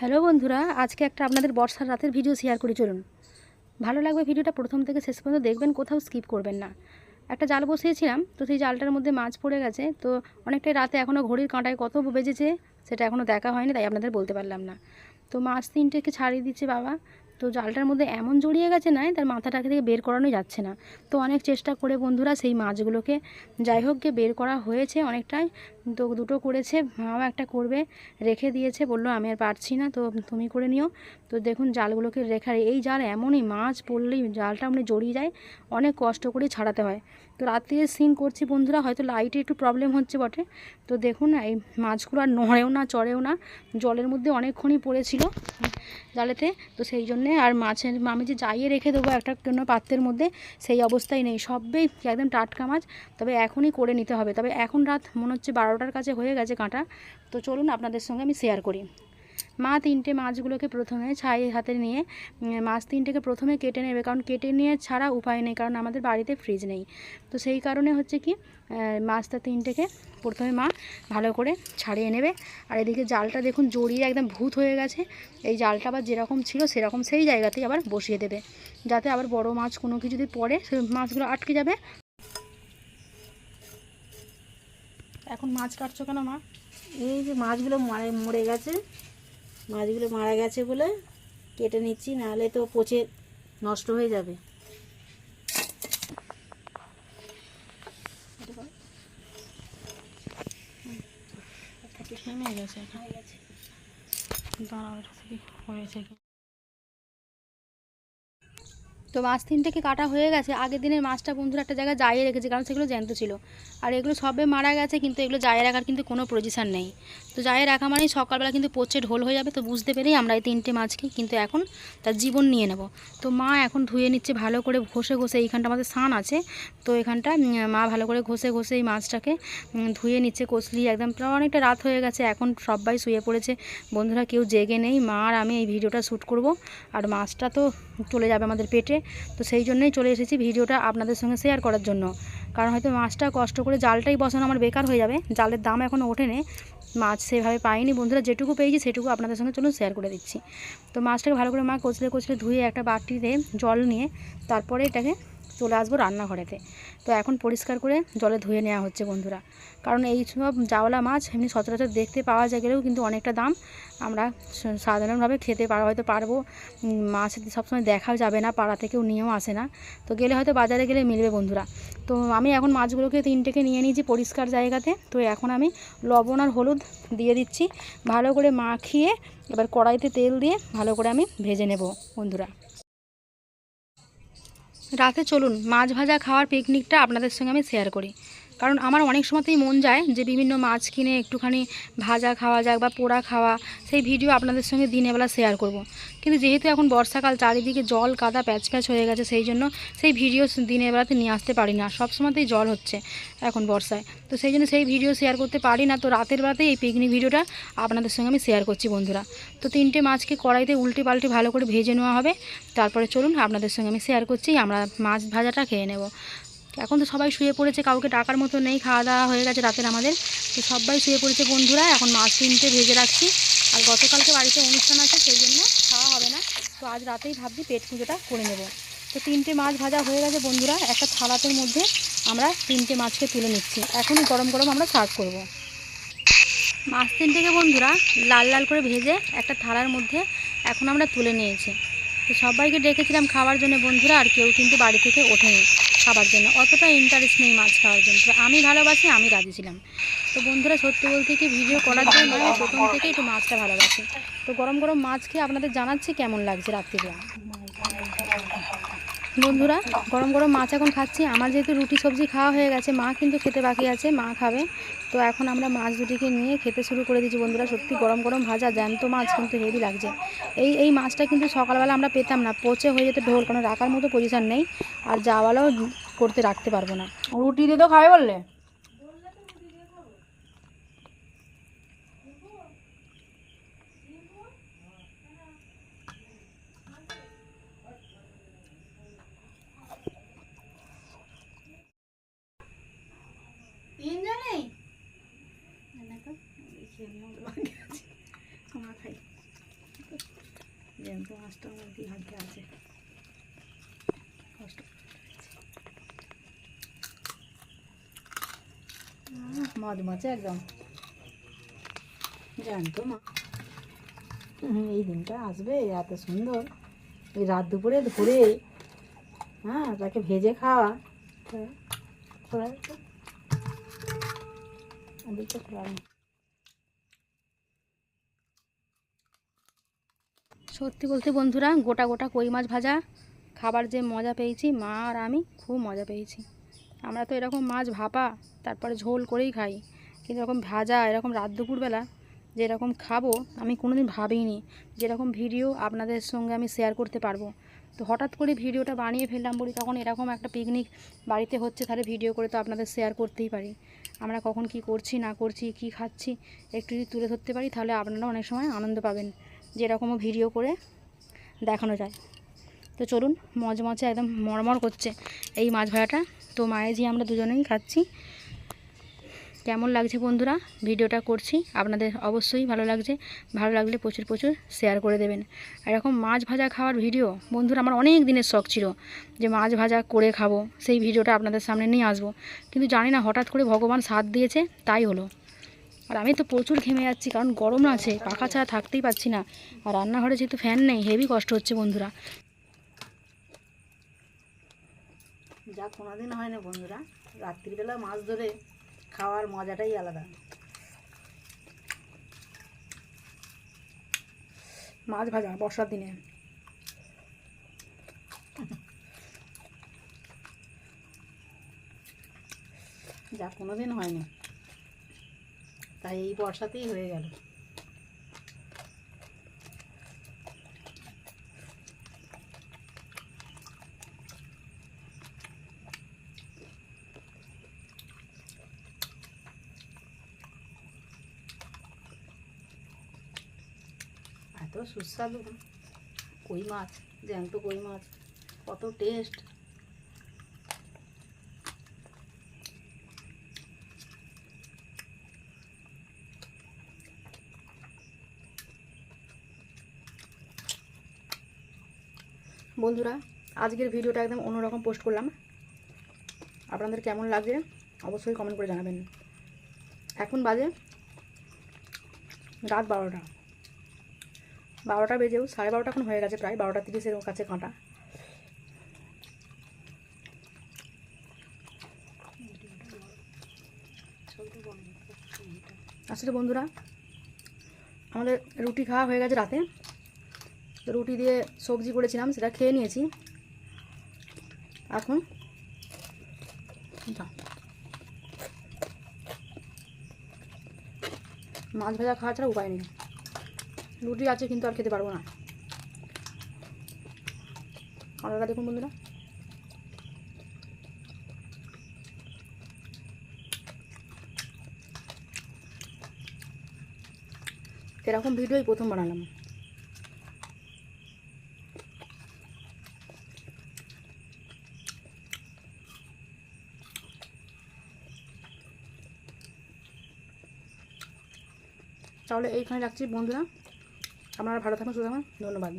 Hello বন্ধুরা, আজকে একটা আপনাদের বর্ষার রাতের ভিডিও শেয়ার করে, চলুন। ভালো লাগবে ভিডিওটা প্রথম থেকে শেষ পর্যন্ত দেখবেন, কোথাও স্কিপ করবেন না। একটা জাল বসিয়েছিলাম, তো সেই জালটার মধ্যে মাছ পড়ে গেছে, তো অনেকটাই রাতে এখনও ঘড়ির কাঁটায় কত বেজেছে, সেটা এখনও দেখা হয়নি, তাই আপনাদের বলতে পারলাম না। তো মাছ তিনটেকে ছাড়িয়ে দিচ্ছে বাবা তো জালটার মধ্যে এমন জড়িয়ে গেছে নাই তার মাথাটাকে থেকে বের করানো যাচ্ছে না। তো অনেক চেষ্টা করে বন্ধুরা সেই মাছগুলোকে যাই হোক গিয়ে বের করা হয়েছে অনেকটাই। তো দুটো করেছে, মাও একটা করবে, রেখে দিয়েছে, বলল আমি আর পারছি না, তো তুমি করে নিও। তো দেখুন জালগুলোকে রেখা এই জাল এমনই মাছ পড়লেই জালটা আপনি জড়িয়ে যায়, অনেক কষ্ট করে ছাড়াতে হয়। তো রাত্রে সিন করছি বন্ধুরা, হয়তো লাইটে একটু প্রবলেম হচ্ছে বটে। তো দেখুন এই মাছগুলো আর নড়েও না, চড়েও না, জলের মধ্যে অনেকক্ষণই পড়েছিল জালেতে। তো সেই জন্যে আর মাছের, আমি যে যাইয়ে রেখে দেবো একটা কোনো পাত্রের মধ্যে, সেই অবস্থায় নেই। সবই একদম টাটকা মাছ, তবে এখনই করে নিতে হবে। তবে এখন রাত মনে হচ্ছে বারোটার কাছে হয়ে গেছে কাঁটা। তো চলুন আপনাদের সঙ্গে আমি শেয়ার করি। মা তিনটে মাছগুলোকে প্রথমে ছাই হাতে নিয়ে মাছ তিনটেকে প্রথমে কেটে নেবে। কারণ কেটে নিয়ে ছাড়া উপায় নেই, কারণ আমাদের বাড়িতে ফ্রিজ নেই। তো সেই কারণে হচ্ছে কি মাছটা তিনটেকে প্রথমে মা ভালো করে ছাড়িয়ে নেবে। আর এদিকে জালটা দেখুন জড়িয়ে একদম ভূত হয়ে গেছে। এই জালটা আবার যেরকম ছিল সেরকম সেই জায়গাতেই আবার বসিয়ে দেবে। যাতে আবার বড় মাছ কোনো কিছু যদি পড়ে, সে মাছগুলো আটকে যাবে। এখন মাছ কাটছো কেন মা? এই যে মাছগুলো মারা, মরে গেছে। মাছগুলো মারা গেছে বলে কেটে নিচ্ছি, নাহলে তো পচে নষ্ট হয়ে যাবে। গেছে? দাঁড়াও থেকে হয়েছে কি? তো মাছ তিনটেকে কাটা হয়ে গেছে। আগের দিনের মাছটা বন্ধুরা একটা জায়গায় জাইয়ে রেখেছে, কারণ সেগুলো জ্যান্ত ছিল। আর এগুলো সবে মারা গেছে, কিন্তু এগুলো জায়ে রাখার কিন্তু কোনো পজিশান নেই। তো জায়ে রাখা মানেই সকালবেলা কিন্তু পচে ঢোল হয়ে যাবে, তো বুঝতে পেরেই আমরা এই তিনটে মাছকে কিন্তু এখন তার জীবন নিয়ে নেব। তো মা এখন ধুয়ে নিচ্ছে ভালো করে ঘষে ঘষে, এইখানটা আমাদের সান আছে। তো এখানটা মা ভালো করে ঘষে ঘষে এই মাছটাকে ধুয়ে নিচ্ছে কষলি একদম অনেকটা রাত হয়ে গেছে, এখন সবাই শুয়ে পড়েছে। বন্ধুরা কেউ জেগে নেই, মা আর আমি এই ভিডিওটা শ্যুট করব। আর মাছটা তো চলে যাবে আমাদের পেটে। তো সেই জন্যই চলে এসেছি ভিডিওটা আপনাদের সঙ্গে শেয়ার করার জন্য। কারণ হয়তো মাছটা কষ্ট করে জালটাই বসানো আমার বেকার হয়ে যাবে। জালের দাম এখনও ওঠেনি। মাছ সেভাবে পাইনি। বন্ধুরা যেটুকু পেয়েছি সেটুকু আপনাদের সঙ্গে চলুন শেয়ার করে দিচ্ছি। তো মাছটাকে ভালো করে মা কচলে কচলে ধুয়ে একটা বাটিতে জল নিয়ে তারপরে এটাকে চলে আসব রান্নাঘরেতে। তো এখন পরিষ্কার করে জলে ধুয়ে নেওয়া হচ্ছে বন্ধুরা। কারণ এই সব জাওলা মাছ এমনি সচরাচর দেখতে পাওয়া যায় গেলেও কিন্তু অনেকটা দাম। আমরা সাধারণভাবে খেতে পারা হয়তো পারব। মাছ সবসময় দেখাও যাবে না পাড়া থেকেও নিয়েও আসে না। তো গেলে হয়তো বাজারে গেলে মিলবে বন্ধুরা। তো আমি এখন মাছগুলোকে তিনটেকে নিয়ে নিয়েছি পরিষ্কার জায়গাতে। তো এখন আমি লবণ আর হলুদ দিয়ে দিচ্ছি। ভালো করে মাখিয়ে এবার কড়াইতে তেল দিয়ে ভালো করে আমি ভেজে নেব বন্ধুরা। রাতে চলুন মাছ ভাজা খাওয়ার পিকনিকটা আপনাদের সঙ্গে আমি শেয়ার করি। কারণ আমার অনেক সময়তেই মন যায় যে বিভিন্ন মাছ কিনে একটুখানি ভাজা খাওয়া যাক বা পোড়া খাওয়া, সেই ভিডিও আপনাদের সঙ্গে দিনের বেলা শেয়ার করব। কিন্তু যেহেতু এখন বর্ষাকাল, চারিদিকে জল কাদা প্যাচ প্যাচ হয়ে গেছে, সেই জন্য সেই ভিডিও দিনের বেলাতে নিয়ে আসতে পারি না। সব সময়তেই জল হচ্ছে এখন বর্ষায়। তো সেই জন্য সেই ভিডিও শেয়ার করতে পারি না। তো রাতের বেলাতেই এই পিকনিক ভিডিওটা আপনাদের সঙ্গে আমি শেয়ার করছি বন্ধুরা। তো তিনটে মাছকে কড়াইতে উল্টে পাল্টে ভালো করে ভেজে নেওয়া হবে। তারপরে চলুন আপনাদের সঙ্গে আমি শেয়ার করছি। আমরা মাছ ভাজাটা খেয়ে নেব। এখন তো সবাই শুয়ে পড়েছে, কাউকে ডাকার মতো নেই খাওয়া দাওয়া হয়ে গেছে রাতের আমাদের। তো সবাই শুয়ে পড়েছে বন্ধুরা, এখন মাছ তিনটে ভেজে রাখছি। আর গতকালকে বাড়িতে অনুষ্ঠান আছে, সেই জন্য খাওয়া হবে না। তো আজ রাতেই ভাবছি পেট পুজোটা করে নেব। তো তিনটে মাছ ভাজা হয়ে গেছে বন্ধুরা, একটা থালাতের মধ্যে আমরা তিনটে মাছকে তুলে নিচ্ছি। এখনই গরম গরম আমরা সার্ভ করব। মাছ তিনটেকে বন্ধুরা লাল লাল করে ভেজে একটা থালার মধ্যে এখন আমরা তুলে নিয়েছি। তো সবাইকে ডেকেছিলাম খাওয়ার জন্য বন্ধুরা, আর কেউ কিন্তু বাড়ি থেকে ওঠেনি। খাবার জন্য। অতটা ইন্টারেস্ট নেই মাছ খাওয়ার জন্য। আমি ভালোবাসি, আমি রাজি ছিলাম। তো বন্ধুরা, সত্যি বলতে কি ভিডিও করার জন্য আমি প্রথম থেকে একটু মাছটা ভালোবাসি। তো গরম গরম মাছ খেয়ে আপনাদের জানাচ্ছি কেমন লাগছে রাত্রিবেলা। বন্ধুরা, গরম গরম মাছ এখন খাচ্ছি। আমার যেহেতু রুটি সবজি খাওয়া হয়ে গেছে, মা কিন্তু খেতে বাকি আছে, মা খাবে। তো এখন আমরা মাছ দুটিকে নিয়ে খেতে শুরু করে দিয়েছি বন্ধুরা। সত্যি গরম গরম ভাজা জ্যান্ত মাছ কিন্তু হেভি লাগছে। এই এই মাছটা কিন্তু সকালবেলা আমরা পেতাম না, পচে হয়ে যেতে ঢোল, কারণ রাখার মতো পজিশন নেই। আর যাওয়ালাও করতে রাখতে পারব না। রুটি দিয়ে তো খাবে বললে? আমরা একদম। জানতো মা এই দিনটা আসবে এত সুন্দর এই রাত দুপুরে ঘুরে হ্যাঁ তাকে ভেজে খাওয়া খোলা খোলা সত্যি বলতে বন্ধুরা, গোটা গোটা কই মাছ ভাজা খাবার যে মজা পেয়েছি, মা আর আমি খুব মজা পেয়েছি। আমরা তো এরকম মাছ ভাপা, তারপরে ঝোল করেই খাই। কিন্তু এরকম ভাজা, এরকম রাত দুপুরবেলা যে এরকম খাব, আমি কোনোদিন ভাবিনি যেরকম ভিডিও আপনাদের সঙ্গে আমি শেয়ার করতে পারব। তো হঠাৎ করে ভিডিওটা বানিয়ে ফেললাম বলি, তখন এরকম একটা পিকনিক বাড়িতে হচ্ছে, তাহলে ভিডিও করে তো আপনাদের শেয়ার করতেই পারি। আমরা কখন কি করছি, না করছি, কি খাচ্ছি, একটু যদি তুলে ধরতে পারি, তাহলে আপনারা অনেক সময় আনন্দ পাবেন। যেরকমও ভিডিও করে দেখানো যায়। তো চলুন মজমচে একদম মরমর করছে এই মাছ ভাড়াটা তো মায়ে জি আমরা দুজনেই খাচ্ছি। কেমন লাগছে বন্ধুরা? ভিডিওটা করছি। আপনাদের অবশ্যই ভালো লাগছে। ভালো লাগলে প্রচুর প্রচুর শেয়ার করে দেবেন। এরকম মাছ ভাজা খাওয়ার ভিডিও, বন্ধুরা আমার অনেক দিনের শখ ছিল যে মাছ ভাজা করে খাব। সেই ভিডিওটা আপনাদের সামনে নিয়ে আসব। কিন্তু জানি না হঠাৎ করে ভগবান সাথ দিয়েছে, তাই হলো। আর আমি তো প্রচুর ঘেমে যাচ্ছি কারণ গরম আছে পাখা ছাড়া থাকতেই পারছি না। আর রান্নাঘরে যেহেতু ফ্যান নেই হেভি কষ্ট হচ্ছে বন্ধুরা। যা কোনোদিন হয় না বন্ধুরা। রাত্রিবেলা মাছ ধরে খাওয়ার মজাটাই আলাদা। মাছ ভাজা বর্ষার দিনে। যা কোনোদিন হয় না। তাই এই বর্ষাতেই হয়ে গেল। এত সুস্বাদু। কই মাছ? জ্যান্ত কই মাছ? কত টেস্ট বন্ধুরা, আজকের ভিডিওটা একদম অন্যরকম পোস্ট করলাম। আপনাদের কেমন লাগছে অবশ্যই কমেন্ট করে জানাবেন। এখন বাজে রাত বারোটা। বারোটা বেজেও সাড়ে বারোটা এখন হয়ে গেছে প্রায়, বারোটা তিরিশের কাছে কাঁটা। আসলে বন্ধুরা, আমাদের রুটি খাওয়া হয়ে গেছে রাতে। তো রুটি দিয়ে সবজি করেছিলাম, সেটা খেয়ে নিয়েছি। এখন মাছ ভাজা খাওয়া ছাড়া উপায় নেই। রুটি আছে কিন্তু আর খেতে পারব না। কালারটা দেখুন বন্ধুরা। এরকম ভিডিওই প্রথম বানালাম তাহলে এইখানে রাখছি বন্ধুরা। আপনারা ভালো থাকুন সুতরাং ধন্যবাদ।